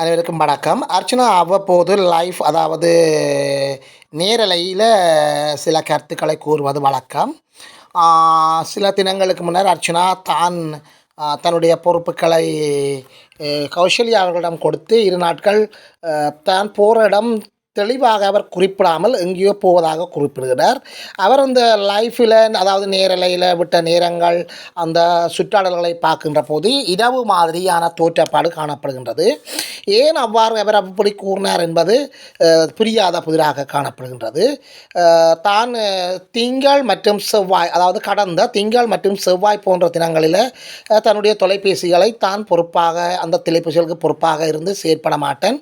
அனைவருக்கும் வணக்கம். அர்ச்சனா அவ்வப்போது லைஃப் அதாவது நேரலையில் சில கருத்துக்களை கூறுவது வழக்கம். சில தினங்களுக்கு முன்னர் அர்ச்சனா தான் தன்னுடைய பொறுப்புகளை கௌசல்யா அவர்களிடம் கொடுத்து இரு நாட்கள் தான் போகிற இடம் தெளிவாக அவர் குறிப்பிடாமல் எங்கேயோ போவதாக குறிப்பிடுகிறார். அவர் அந்த லைஃப்பில் அதாவது நேரலையில் விட்ட நேரங்கள் அந்த சுற்றாடல்களை பார்க்கின்ற போது இரவு மாதிரியான தோற்றப்பாடு காணப்படுகின்றது. ஏன் அவ்வாறு அவர் அப்படி கூறினார் என்பது புரியாத புதிராக காணப்படுகின்றது. தான் திங்கள் மற்றும் செவ்வாய் அதாவது கடந்த திங்கள் மற்றும் செவ்வாய் போன்ற தினங்களில் தன்னுடைய தொலைபேசிகளை தான் பொறுப்பாக அந்த தொலைபேசிகளுக்கு பொறுப்பாக இருந்து செயற்பட மாட்டேன்.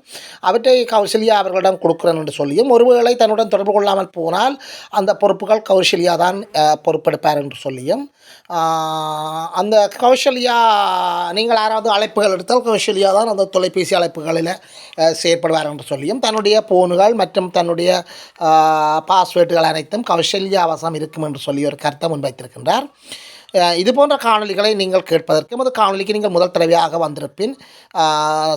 அவற்றை கௌசல்யா அவர்களிடம் கொடுக்குறேன் என்று சொல்லியும் ஒருவேளை தன்னுடன் தொடர்பு கொள்ளாமல் போனால் அந்த பொறுப்புகள் கௌசல்யா தான் பொறுப்பெடுப்பார் என்று சொல்லியும். அந்த கௌசல்யா நீங்கள் யாராவது அழைப்புகள் எடுத்தால் கௌசல்யா தான் அந்த தொலைபேசி அழைப்புகளில் செயற்படுவார் என்று சொல்லியும் தன்னுடைய போனுகள் மற்றும் தன்னுடைய பாஸ்வேர்டுகள் அனைத்தும் கௌசல்யாவசம் இருக்கும் என்று சொல்லி ஒரு கருத்தை முன்வைத்திருக்கின்றார். இது போன்ற காணொலிகளை நீங்கள் கேட்பதற்கு எமது காணொலிக்கு நீங்கள் முதல் தடவையாக வந்திருப்பின்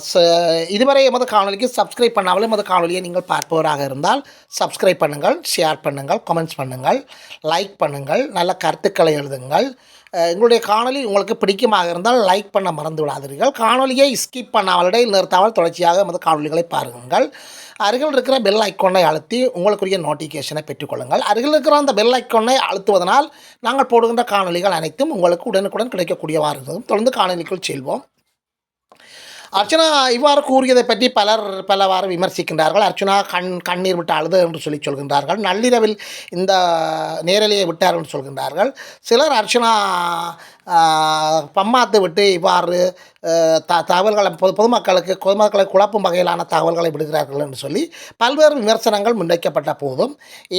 ச- இதுவரை எமது காணொலிக்கு சப்ஸ்கிரைப் பண்ணாமல் எமது காணொலியை நீங்கள் பார்ப்பவராக இருந்தால் சப்ஸ்கிரைப் பண்ணுங்கள் ஷேர் பண்ணுங்கள் கமெண்ட்ஸ் பண்ணுங்கள் லைக் பண்ணுங்கள் நல்ல கருத்துக்களை எழுதுங்கள். எங்களுடைய காணொளி உங்களுக்கு பிடிக்குமாக இருந்தால் லைக் பண்ண மறந்து விடாதீர்கள் காணொலியை ஸ்கிப் பண்ணாமல் இடையில் நிறுத்தாமல் தொடர்ச்சியாக நமது காணொளிகளை பாருங்கள். அருகில் இருக்கிற பெல் ஐக்கோனை அழுத்தி உங்களுக்குரிய நோட்டிஃபிகேஷனை பெற்றுக்கொள்ளுங்கள். அருகில் இருக்கிற அந்த பெல் ஐக்கோனை அழுத்துவதனால் நாங்கள் போடுகின்ற காணொளிகள் அனைத்தும் உங்களுக்கு உடனுக்குடன் கிடைக்கக்கூடியவாறு இருக்கும். தொடர்ந்து காணொலிக்குள் செல்வோம். அர்ச்சனா இவ்வாறு கூறியதை பற்றி பலர் பலவாறு விமர்சிக்கின்றார்கள். அர்ச்சனா கண் கண்ணீர் விட்டு அழுது என்று சொல்லி சொல்கின்றார்கள். நள்ளிரவில் இந்த நேரலையை விட்டார் என்று சொல்கின்றார்கள். சிலர் அர்ச்சனா பம்மாத்து விட்டு இவ்வாறு த தகவல்களை பொது பொதுமக்களுக்கு பொதுமக்களை குழப்பும் வகையிலான தகவல்களை விடுகிறார்கள் என்று சொல்லி பல்வேறு விமர்சனங்கள் முன்வைக்கப்பட்ட போதும்.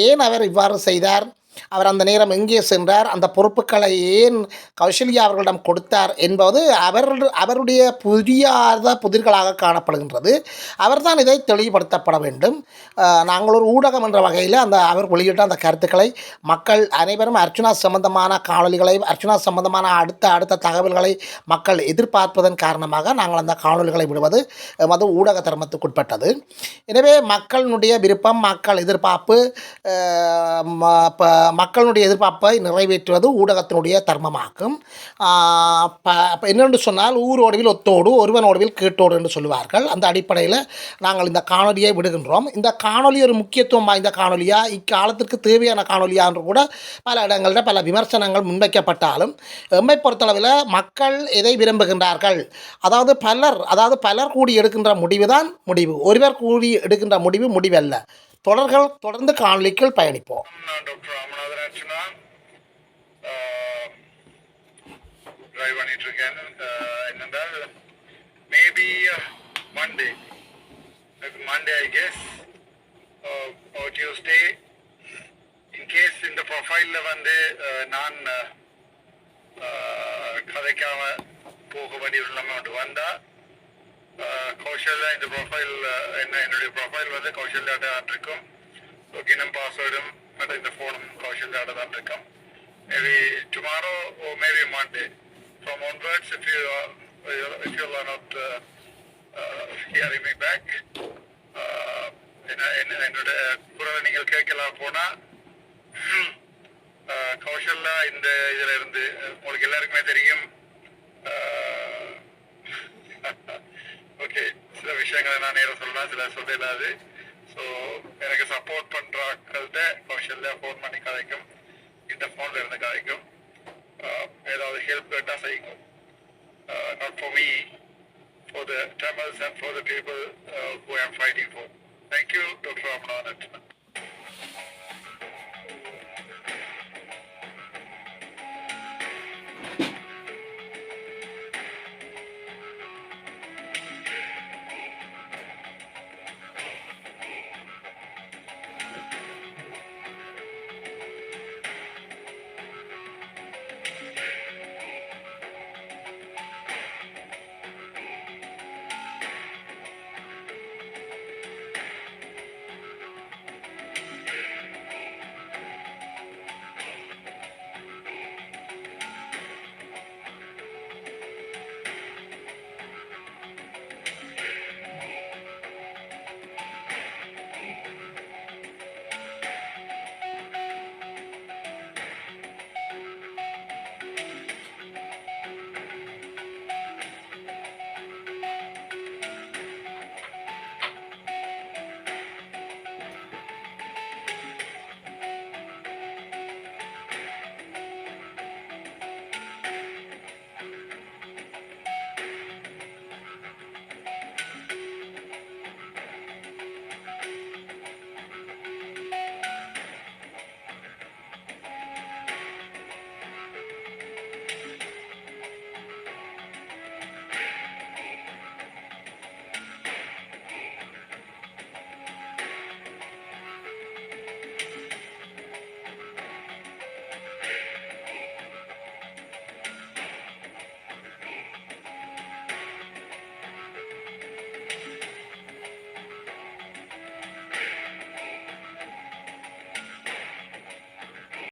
ஏன் அவர் இவ்வாறு செய்தார்? அவர் அந்த நேரம் எங்கே சென்றார்? அந்த பொறுப்புகளை ஏன் கௌசல்யா அவர்களிடம் கொடுத்தார் என்பது அவர் அவருடைய புரியாத புதிர்களாக காணப்படுகின்றது. அவர்தான் இதை தெளிவுபடுத்தப்பட வேண்டும். நாங்கள் ஒரு ஊடகம் என்ற வகையில் அந்த அவர் வெளியிட்ட அந்த கருத்துக்களை மக்கள் அனைவரும் அர்ச்சுனா சம்பந்தமான காணொலிகளை அர்ச்சனா சம்பந்தமான அடுத்த அடுத்த தகவல்களை மக்கள் எதிர்பார்ப்பதன் காரணமாக நாங்கள் அந்த காணொலிகளை விடுவது எமது ஊடக தர்மத்துக்குட்பட்டது எனவே மக்களினுடைய விருப்பம் மக்கள் எதிர்பார்ப்பு இப்போ மக்களுடைய எதிர்பார்ப்பை நிறைவேற்றுவது ஊடகத்தினுடைய தர்மமாகும். ப என்னென்று சொன்னால் ஊரோடுவில் ஒத்தோடு ஒருவனோடுவில் கேட்டோடு என்று சொல்லுவார்கள். அந்த அடிப்படையில் நாங்கள் இந்த காணொலியை விடுகின்றோம். இந்த காணொலி ஒரு முக்கியத்துவம் வாய்ந்த காணொலியா இக்காலத்திற்கு தேவையான காணொலியா என்று கூட பல இடங்களில் பல விமர்சனங்கள் முன்வைக்கப்பட்டாலும் எம்மை பொறுத்தளவில் மக்கள் எதை விரும்புகின்றார்கள்? அதாவது பலர் அதாவது பலர் கூடி எடுக்கின்ற முடிவு தான் முடிவு. ஒருவர் கூடி எடுக்கின்ற முடிவு முடிவல்ல. தொடர்கள் தொடர்ந்து காணொலிக்குள் பயணிப்போம். டாக்டர் ராமநாதன் ட்ரைவ் பண்ணிட்டு இருக்கேன் அஹ், என்னென்றால் maybe Monday Monday I guess Tuesday in case இந்த ப்ரொஃபைலில் வந்து நான் அஹ், கதைக்காம போக வேண்டிய ஒரு நிலைமை ஒன்று வந்தால் கௌசல்யா இந்த ப்ரொஃபைல் என்ன என்னுடைய ப்ரொஃபைல் வந்து கௌசல்யாட்ட தான் இருக்கும் லாகினும் பாஸ்வேர்டும் மற்றும் இந்த ஃபோனும் கௌசல்யாட்ட தான் இருக்கும் maybe tomorrow oh maybe Monday from onwards if you if you are not hearing me back என்ன என்னோட குரலை நீங்கள் கேட்கலாம் போனால் கௌசல்யா இந்த இதில் இருந்து விஷயங்களை நான் நேரம் சொல்லலாம் சில சொல்ல இல்லாது ஸோ எனக்கு சப்போர்ட் பண்ற ஆட்கள்கிட்ட கௌசல்யா ஃபோன் பண்ணி கதைக்கும் இந்த ஃபோன்ல இருந்து கதைக்கும் ஆஹ் ஏதாவது ஹெல்ப் கேட்டா செய்யுங்க not for me for the Tamils and for the people who I'm fighting for thank you doctor Ramanathan